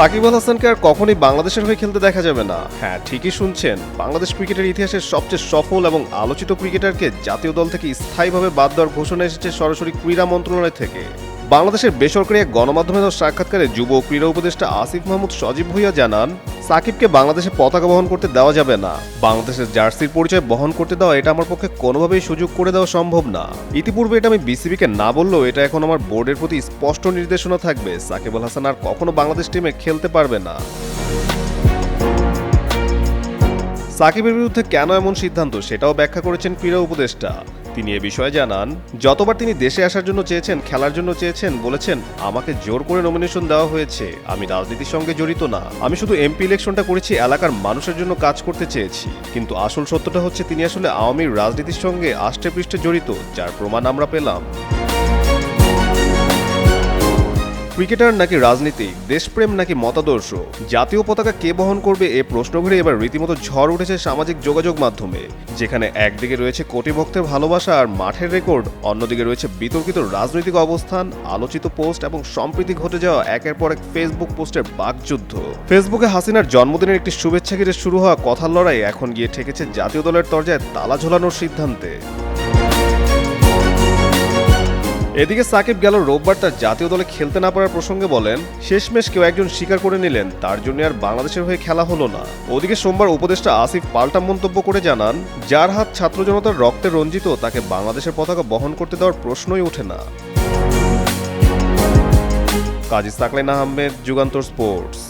সাকিব আল হাসানকে আর কখনই বাংলাদেশের হয়ে খেলতে দেখা যাবে না। হ্যাঁ ঠিকই শুনছেন। বাংলাদেশ ক্রিকেটের ইতিহাসের সবচেয়ে সফল এবং আলোচিত ক্রিকেটারকে জাতীয় দল থেকে স্থায়ীভাবে বাদ দেওয়ার ঘোষণা এসেছে সরাসরি ক্রীড়া মন্ত্রণালয় থেকে। বাংলাদেশের বেসরকারি এক গণমাধ্যমে সাক্ষাৎকারে যুব ক্রীড়া উপদেষ্টা আসিফ মাহমুদ সজীব ভুইয়া জানান, সাকিবকে বাংলাদেশে পতাকা বহন করতে দেওয়া যাবে না। বাংলাদেশের জার্সির পরিচয় বহন করতে দেওয়া এটা আমার পক্ষে কোনোভাবেই সুযোগ করে দেওয়া সম্ভব না। ইতিপূর্বে এটা আমি বিসিবিকে না বললেও এটা এখন আমার বোর্ডের প্রতি স্পষ্ট নির্দেশনা থাকবে। সাকিব আল হাসান আর কখনো বাংলাদেশ টিমে খেলতে পারবে না। সাকিবের বিরুদ্ধে কেন এমন সিদ্ধান্ত সেটাও ব্যাখ্যা করেছেন ক্রীড়া উপদেষ্টা। তিনি এ বিষয়ে জানান, যতবার তিনি দেশে আসার জন্য চেয়েছেন, খেলার জন্য চেয়েছেন, বলেছেন, আমাকে জোর করে নমিনেশন দেওয়া হয়েছে। আমি রাজনীতির সঙ্গে জড়িত না। আমি শুধু এমপি ইলেকশনটা করেছি, এলাকার মানুষের জন্য কাজ করতে চেয়েছি। কিন্তু আসল সত্যটা হচ্ছে, তিনি আসলে আওয়ামী রাজনীতির সঙ্গে আষ্টে পৃষ্ঠে জড়িত, যার প্রমাণ আমরা পেলাম। ক্রিকেটার নাকি রাজনীতিক, দেশপ্রেম নাকি মতাদর্শ? জাতীয় পতাকা কে বহন করবে এ প্রশ্ন ঘিরে এবার রীতিমতো ঝড় উঠেছে সামাজিক যোগাযোগ মাধ্যমে। যেখানে একদিকে রয়েছে কোটি ভক্তের ভালোবাসা আর মাঠের রেকর্ড, অন্যদিকে রয়েছে বিতর্কিত রাজনৈতিক অবস্থান, আলোচিত পোস্ট এবং সম্প্রীতি ঘটে যাওয়া একের পর এক ফেসবুক পোস্টের বাকযুদ্ধ। ফেসবুকে হাসিনার জন্মদিনের একটি শুভেচ্ছা ঘিরে শুরু হওয়া কথার লড়াই এখন গিয়ে ঠেকেছে জাতীয় দলের দরজায় তালা ঝোলানোর সিদ্ধান্তে। এদিকে সাকিব গেল রোববার তার জাতীয় দলে খেলতে না পারার প্রসঙ্গে বলেন, শেষমেশ কেউ একজন স্বীকার করে নিলেন, তার জন্য আর বাংলাদেশের হয়ে খেলা হলো না। ওদিকে সোমবার উপদেষ্টা আসিফ পাল্টা মন্তব্য করে জানান, যার হাত ছাত্র জনতার রক্তে রঞ্জিত, তাকে বাংলাদেশের পতাকা বহন করতে দেওয়ার প্রশ্নই ওঠে না। কাজী সাকলেন আহমেদ যুগান্তর স্পোর্টস।